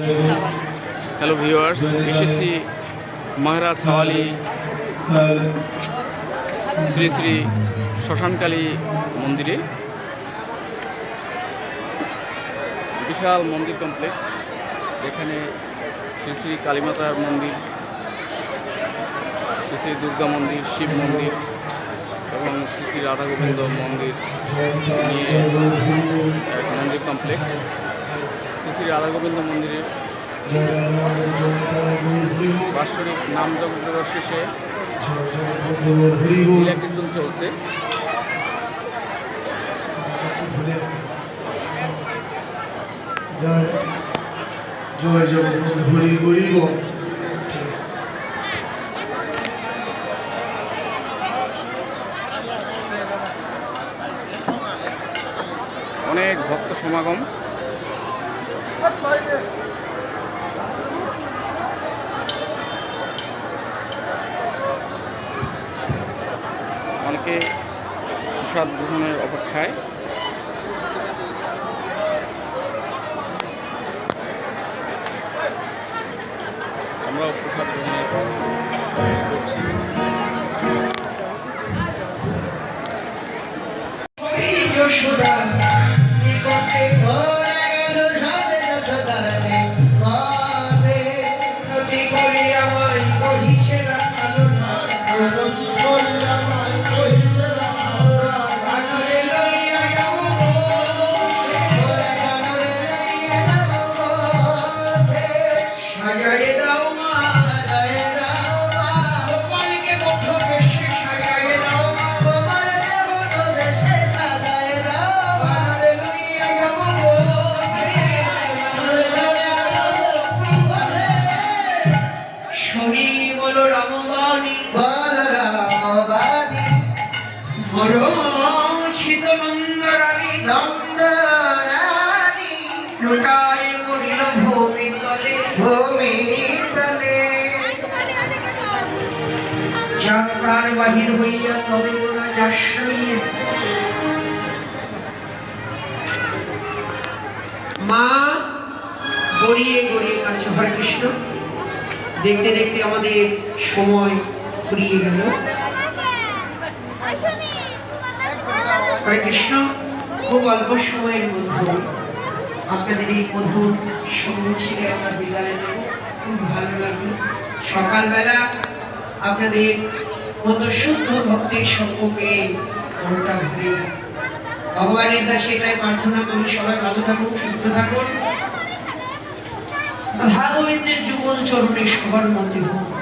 Hello viewers এসেছি মহারাজ হাওয়ালি শ্রী শ্রী শ্মশানকালী মন্দিরে বিশাল মন্দির কমপ্লেক্স এখানে শ্রী শ্রী কালীমাতার মন্দির শ্রী শ্রী দুর্গা মন্দির শিব মন্দির এবং শ্রী শ্রী রাধা গোবিন্দ মন্দির নিয়ে এক মন্দির কমপ্লেক্স রাধা গোবিন্দ মন্দিরের বাৎসরিক নাম যজ্ঞ শেষে কীর্তন চলছে। জয় জয় জগন্নাথ হরি হরি অনেক ভক্ত সমাগম। অনেকে প্রসাদ গ্রহণের অপেক্ষায়। আমরাও প্রসাদ গ্রহণের করছি। লোটায় পড়িল ভূমি তলে। ভূমি তলে। যার বাহির হইয়া তবে মা গড়িয়ে গড়িয়ে কাছে হরে কৃষ্ণ দেখতে দেখতে আমাদের সময় ফুরিয়ে গেল। হরে কৃষ্ণ খুব অল্প সময়ের মধ্যে আপনাদের এই মধুর সঙ্গ ছেড়ে আমরা বিদায় নেব। খুব ভালো লাগল। সকালবেলা আপনাদের মতো শুদ্ধ ভক্তের পেয়ে মনটা ভরে ভগবানের কাছে এটাই প্রার্থনা করি, সবাই ভালো থাকুন, সুস্থ থাকুন। রাধা যুগল চরণে সবার মধ্যে হোক।